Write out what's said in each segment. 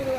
ಇರುವ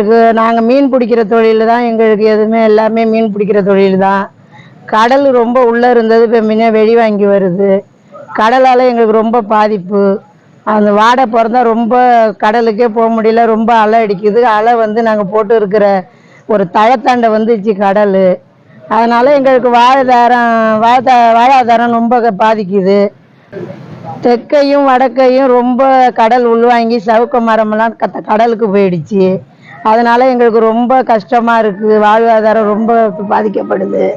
எங்களுக்கு நாங்கள் மீன் பிடிக்கிற தொழில் தான். எங்களுக்கு எதுவுமே எல்லாமே மீன் பிடிக்கிற தொழில் தான். கடல் ரொம்ப உள்ளே இருந்தது இப்போ மீனே வெளி வாங்கி வருது. கடலால் எங்களுக்கு ரொம்ப பாதிப்பு. அந்த வாடை பிறந்தா ரொம்ப கடலுக்கே போக முடியல ரொம்ப அலை அடிக்குது. அலை வந்து நாங்கள் போட்டு இருக்கிற ஒரு தழத்தாண்டை வந்துச்சு கடல். அதனால் எங்களுக்கு வாழைதாரம் வாழ்தா வாழாதாரம் ரொம்ப பாதிக்குது. தெற்கையும் வடக்கையும் ரொம்ப கடல் உள்வாங்கி சவுக்க மரமெல்லாம் கத்த கடலுக்கு போயிடுச்சு. அதனால் எங்களுக்கு ரொம்ப கஷ்டமாக இருக்குது வாழ்வாதாரம் ரொம்ப பாதிக்கப்படுது.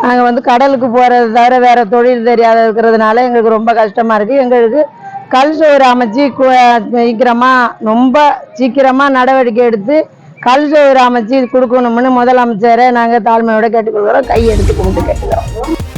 நாங்கள் வந்து கடலுக்கு போகிறது தவிர வேறு தொழில் தெரியாத இருக்கிறதுனால எங்களுக்கு ரொம்ப கஷ்டமாக இருக்குது எங்களுக்கு கல் சோறு அமைச்சு கு- சீக்கிரமாக ரொம்ப சீக்கிரமாக நடவடிக்கை எடுத்து கல் சோறு அமைச்சு கொடுக்கணும்னு முதலமைச்சரை நாங்கள் தாழ்மையோட கேட்டுக்கொள்கிறோம். கையெடுத்து கும்பிட்டு கேட்டுக்கிறோம்.